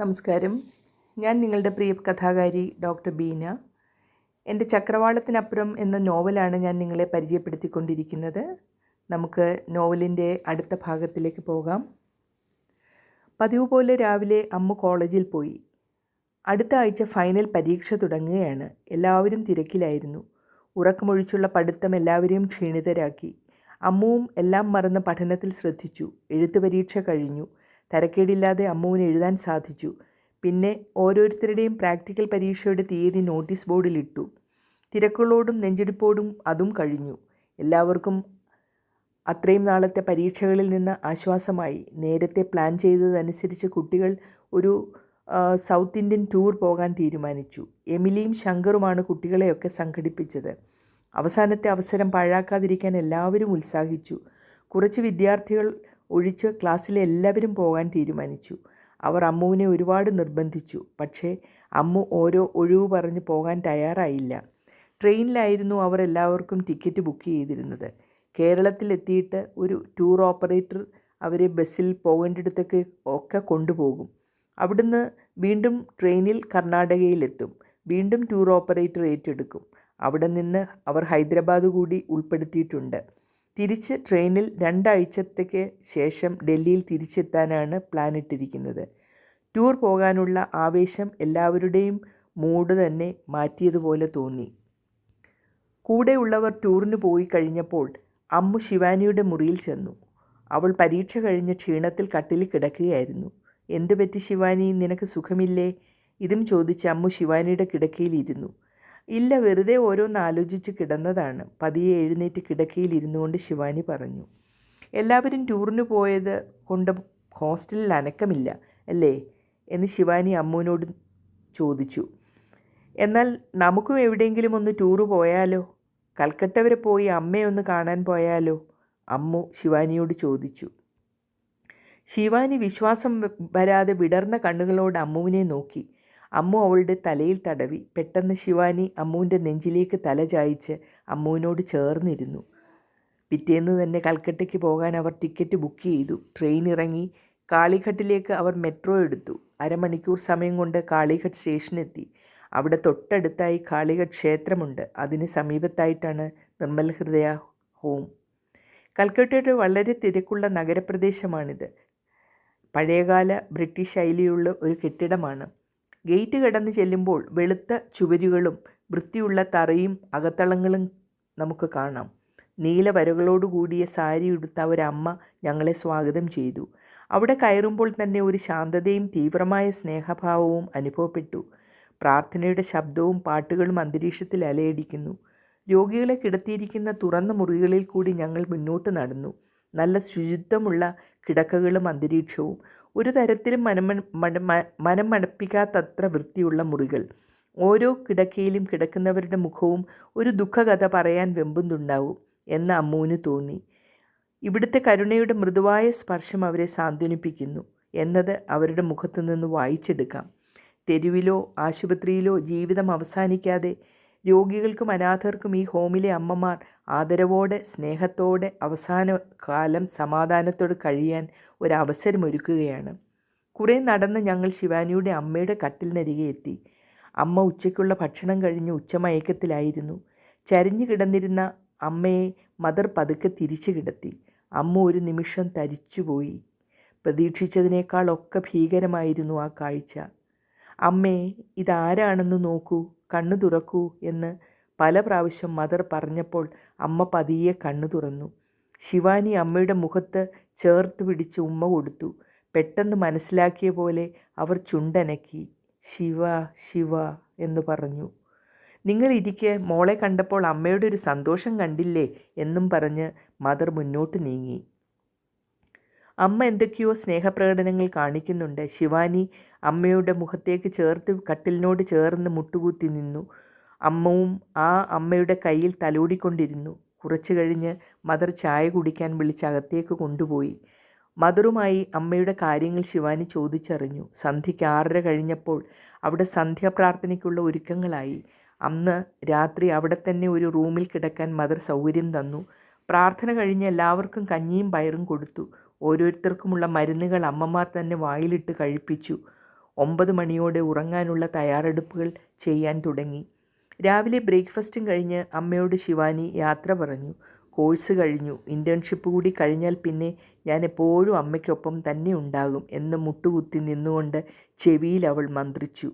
നമസ്കാരം. ഞാൻ നിങ്ങളുടെ പ്രിയ കഥാകാരി ഡോക്ടർ ബീന. എന്റെ ചക്രവാളത്തിനപ്പുറം എന്ന നോവലാണ് ഞാൻ നിങ്ങളെ പരിചയപ്പെടുത്തിക്കൊണ്ടിരിക്കുന്നത്. നമുക്ക് നോവലിന്റെ അടുത്ത ഭാഗത്തിലേക്ക് പോകാം. പതിവ് പോലെ രാവിലെ അമ്മ കോളേജിൽ പോയി. അടുത്ത ആഴ്ച ഫൈനൽ പരീക്ഷ തുടങ്ങുകയാണ്. എല്ലാവരും തിരക്കിലായിരുന്നു. ഉറക്കമൊഴിച്ചുള്ള പഠിത്തം എല്ലാവരെയും ക്ഷീണിതരാക്കി. അമ്മുവും എല്ലാം മറന്ന് പഠനത്തിൽ ശ്രദ്ധിച്ചു. എഴുത്ത് പരീക്ഷ കഴിഞ്ഞു. തരക്കേടില്ലാതെ അമ്മുവിന് എഴുതാൻ സാധിച്ചു. പിന്നെ ഓരോരുത്തരുടെയും പ്രാക്ടിക്കൽ പരീക്ഷയുടെ തീയതി നോട്ടീസ് ബോർഡിലിട്ടു. തിരക്കുകളോടും നെഞ്ചെടുപ്പോടും അതും കഴിഞ്ഞു. എല്ലാവർക്കും അത്രയും നാളത്തെ പരീക്ഷകളിൽ നിന്ന് ആശ്വാസമായി. നേരത്തെ പ്ലാൻ ചെയ്തതനുസരിച്ച് കുട്ടികൾ ഒരു സൗത്ത് ഇന്ത്യൻ ടൂർ പോകാൻ തീരുമാനിച്ചു. എമിലിയും ശങ്കറുമാണ് കുട്ടികളെയൊക്കെ സംഘടിപ്പിച്ചത്. അവസാനത്തെ അവസരം പാഴാക്കാതിരിക്കാൻ എല്ലാവരും ഉത്സാഹിച്ചു. കുറച്ച് വിദ്യാർത്ഥികൾ ഒഴിച്ച് ക്ലാസ്സിലെ എല്ലാവരും പോകാൻ തീരുമാനിച്ചു. അവർ അമ്മുവിനെ ഒരുപാട് നിർബന്ധിച്ചു. പക്ഷേ അമ്മു ഓരോ ഒഴിവ് പറഞ്ഞ് പോകാൻ തയ്യാറായില്ല. ട്രെയിനിലായിരുന്നു അവർ എല്ലാവർക്കും ടിക്കറ്റ് ബുക്ക് ചെയ്തിരുന്നത്. കേരളത്തിലെത്തിയിട്ട് ഒരു ടൂർ ഓപ്പറേറ്റർ അവരെ ബസ്സിൽ പോകേണ്ടിടത്തൊക്കെ ഒക്കെ കൊണ്ടുപോകും. അവിടുന്ന് വീണ്ടും ട്രെയിനിൽ കർണാടകയിലെത്തും. വീണ്ടും ടൂർ ഓപ്പറേറ്റർ ഏറ്റെടുക്കും. അവിടെ നിന്ന് അവർ ഹൈദരാബാദ് കൂടി ഉൾപ്പെടുത്തിയിട്ടുണ്ട്. തിരിച്ച് ട്രെയിനിൽ രണ്ടാഴ്ചത്തേക്ക് ശേഷം ഡൽഹിയിൽ തിരിച്ചെത്താനാണ് പ്ലാൻ ഇട്ടിരിക്കുന്നത്. ടൂർ പോകാനുള്ള ആവേശം എല്ലാവരുടെയും മൂഡ് തന്നെ മാറ്റിയതുപോലെ തോന്നി. കൂടെയുള്ളവർ ടൂറിന് പോയി കഴിഞ്ഞപ്പോൾ അമ്മു ശിവാനിയുടെ മുറിയിൽ ചെന്നു. അവൾ പരീക്ഷ കഴിഞ്ഞ് ക്ഷീണത്തിൽ കട്ടിലിൽ കിടക്കുകയായിരുന്നു. എന്തു പറ്റി ശിവാനി? നിനക്ക് സുഖമില്ലേ? ഇതും ചോദിച്ച് അമ്മു ശിവാനിയുടെ കിടക്കയിലിരുന്നു ഇല്ല വെറുതെ ഓരോന്ന് ആലോചിച്ച് കിടന്നതാണ്. പതിയെ എഴുന്നേറ്റ് കിടക്കയിൽ ഇരുന്നുകൊണ്ട് ശിവാനി പറഞ്ഞു എല്ലാവരും ടൂറിന് പോയത് കൊണ്ട് ഹോസ്റ്റലിൽ അനക്കമില്ല അല്ലേ? എന്ന് ശിവാനി അമ്മുവിനോട് ചോദിച്ചു എന്നാൽ നമുക്കും എവിടെയെങ്കിലും ഒന്ന് ടൂറ് പോയാലോ? കൽക്കട്ട വരെ പോയി അമ്മയെ ഒന്ന് കാണാൻ പോയാലോ? അമ്മു ശിവാനിയോട് ചോദിച്ചു. ശിവാനി വിശ്വാസം വരാതെ വിടർന്ന കണ്ണുകളോട് അമ്മുവിനെ നോക്കി അമ്മു അവളുടെ തലയിൽ തടവി. പെട്ടെന്ന് ശിവാനി അമ്മുവിന്റെ നെഞ്ചിലേക്ക് തല ചായച്ച് അമ്മുവിനോട് ചേർന്നിരുന്നു. പിറ്റേന്ന് തന്നെ കൽക്കട്ടയ്ക്ക് പോകാൻ അവർ ടിക്കറ്റ് ബുക്ക് ചെയ്തു. ട്രെയിൻ ഇറങ്ങി കാളിഘട്ടിലേക്ക് അവർ മെട്രോ എടുത്തു. അരമണിക്കൂർ സമയം കൊണ്ട് കാളിഘട്ട് സ്റ്റേഷനെത്തി. അവിടെ തൊട്ടടുത്തായി കാളിഘട്ട് ക്ഷേത്രമുണ്ട്. അതിന് സമീപത്തായിട്ടാണ് നിർമ്മൽ ഹൃദയ ഹോം. കൽക്കട്ടയുടെ വളരെ തിരക്കുള്ള നഗരപ്രദേശമാണിത്. പഴയകാല ബ്രിട്ടീഷ് ശൈലിയുള്ള ഒരു കെട്ടിടമാണ്. ഗേറ്റ് കടന്ന് ചെല്ലുമ്പോൾ വെളുത്ത ചുവരുകളും വൃത്തിയുള്ള തറയും അകത്തളങ്ങളും നമുക്ക് കാണാം. നീല വരകളോടുകൂടിയ സാരി ഉടുത്ത ഒരമ്മ ഞങ്ങളെ സ്വാഗതം ചെയ്തു. അവിടെ കയറുമ്പോൾ തന്നെ ഒരു ശാന്തതയും തീവ്രമായ സ്നേഹഭാവവും അനുഭവപ്പെട്ടു. പ്രാർത്ഥനയുടെ ശബ്ദവും പാട്ടുകളും അന്തരീക്ഷത്തിൽ അലയടിക്കുന്നു. രോഗികളെ കിടത്തിയിരിക്കുന്ന തുറന്ന മുറികളിൽ കൂടി ഞങ്ങൾ മുന്നോട്ട് നടന്നു. നല്ല ശുചിത്വമുള്ള കിടക്കകളും അന്തരീക്ഷവും ഒരു തരത്തിലും മനമ മനം മണപ്പിക്കാത്തത്ര വൃത്തിയുള്ള മുറികൾ. ഓരോ കിടക്കയിലും കിടക്കുന്നവരുടെ മുഖവും ഒരു ദുഃഖകഥ പറയാൻ വെമ്പുന്നുണ്ടാവും എന്ന് അമ്മുവിന് തോന്നി. ഇവിടുത്തെ കരുണയുടെ മൃദുവായ സ്പർശം അവരെ സാന്ത്വനിപ്പിക്കുന്നു എന്നത് അവരുടെ മുഖത്തു നിന്ന് വായിച്ചെടുക്കാം. തെരുവിലോ ആശുപത്രിയിലോ ജീവിതം അവസാനിക്കാതെ രോഗികൾക്കും അനാഥർക്കും ഈ ഹോമിലെ അമ്മമാർ ആദരവോടെ സ്നേഹത്തോടെ അവസാന കാലം സമാധാനത്തോടെ കഴിയാൻ ഒരവസരമൊരുക്കുകയാണ്. കുറേ നടന്ന് ഞങ്ങൾ ശിവാനിയുടെ അമ്മയുടെ കട്ടിലിനരികെ എത്തി. അമ്മ ഉച്ചയ്ക്കുള്ള ഭക്ഷണം കഴിഞ്ഞ് ഉച്ചമയക്കത്തിലായിരുന്നു ചരിഞ്ഞു കിടന്നിരുന്ന അമ്മയെ മദർ പതുക്കെ തിരിച്ചു കിടത്തി. അമ്മ ഒരു നിമിഷം തരിച്ചുപോയി. പ്രതീക്ഷിച്ചതിനേക്കാളൊക്കെ ഭീകരമായിരുന്നു ആ കാഴ്ച. അമ്മേ ഇതാരാണെന്ന് നോക്കൂ കണ്ണു തുറക്കൂ എന്ന് പല പ്രാവശ്യം മദർ പറഞ്ഞപ്പോൾ അമ്മ പതിയെ കണ്ണു തുറന്നു. ശിവാനി അമ്മയുടെ മുഖത്ത് ചേർത്ത് പിടിച്ച് ഉമ്മ കൊടുത്തു. പെട്ടെന്ന് മനസ്സിലാക്കിയ പോലെ അവർ ചുണ്ടനക്കി. ശിവ ശിവ എന്ന് പറഞ്ഞു. നിങ്ങൾ ഇരിക്കെ മോളെ കണ്ടപ്പോൾ അമ്മയുടെ ഒരു സന്തോഷം കണ്ടില്ലേ എന്നും പറഞ്ഞ് മദർ മുന്നോട്ട് നീങ്ങി. അമ്മ എന്തൊക്കെയോ സ്നേഹപ്രകടനങ്ങൾ കാണിക്കുന്നുണ്ട്. ശിവാനി അമ്മയുടെ മുഖത്തേക്ക് ചേർത്ത് കട്ടിലിനോട് ചേർന്ന് മുട്ടുകൂത്തി നിന്നു. അമ്മവും ആ അമ്മയുടെ കയ്യിൽ തലോടിക്കൊണ്ടിരുന്നു. കുറച്ചു കഴിഞ്ഞ് മദർ ചായ കുടിക്കാൻ വിളിച്ച് അകത്തേക്ക് കൊണ്ടുപോയി. മദറുമായി അമ്മയുടെ കാര്യങ്ങൾ ശിവാനി ചോദിച്ചറിഞ്ഞു. സന്ധ്യയ്ക്ക് ആറര കഴിഞ്ഞപ്പോൾ അവിടെ സന്ധ്യാപ്രാർത്ഥനയ്ക്കുള്ള ഒരുക്കങ്ങളായി. അന്ന് രാത്രി അവിടെ തന്നെ ഒരു റൂമിൽ കിടക്കാൻ മദർ സൗകര്യം തന്നു. പ്രാർത്ഥന കഴിഞ്ഞ് എല്ലാവർക്കും കഞ്ഞിയും പയറും കൊടുത്തു. ഓരോരുത്തർക്കുമുള്ള മരുന്നുകൾ അമ്മമാർ തന്നെ വായിലിട്ട് കഴിപ്പിച്ചു. ഒമ്പത് മണിയോടെ ഉറങ്ങാനുള്ള തയ്യാറെടുപ്പുകൾ ചെയ്യാൻ തുടങ്ങി. രാവിലെ ബ്രേക്ക്ഫാസ്റ്റും കഴിഞ്ഞ് അമ്മയോട് ശിവാനി യാത്ര പറഞ്ഞു. കോഴ്സ് കഴിഞ്ഞു. ഇന്റേൺഷിപ്പ് കൂടി കഴിഞ്ഞാൽ പിന്നെ ഞാൻ എപ്പോഴും അമ്മയ്ക്കൊപ്പം തന്നെ ഉണ്ടാകും എന്ന് മുട്ടുകുത്തി നിന്നുകൊണ്ട് ചെവിയിൽ അവൾ മന്ത്രിച്ചു.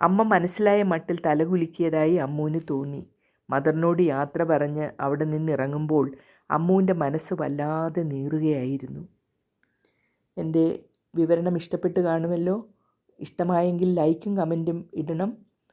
അമ്മ മനസ്സിലായ മട്ടിൽ തലകുലുക്കിയതായി അമ്മുവിന് തോന്നി. മദറിനോട് യാത്ര പറഞ്ഞ് അവിടെ നിന്നിറങ്ങുമ്പോൾ അമ്മുവിന്റെ മനസ്സ് വല്ലാതെ നീറുകയായിരുന്നു. എന്റെ വിവരണം ഇഷ്ടപ്പെട്ട് കാണുമല്ലോ? ഇഷ്ടമായെങ്കിൽ ലൈക്കും കമന്റും ഇടണം.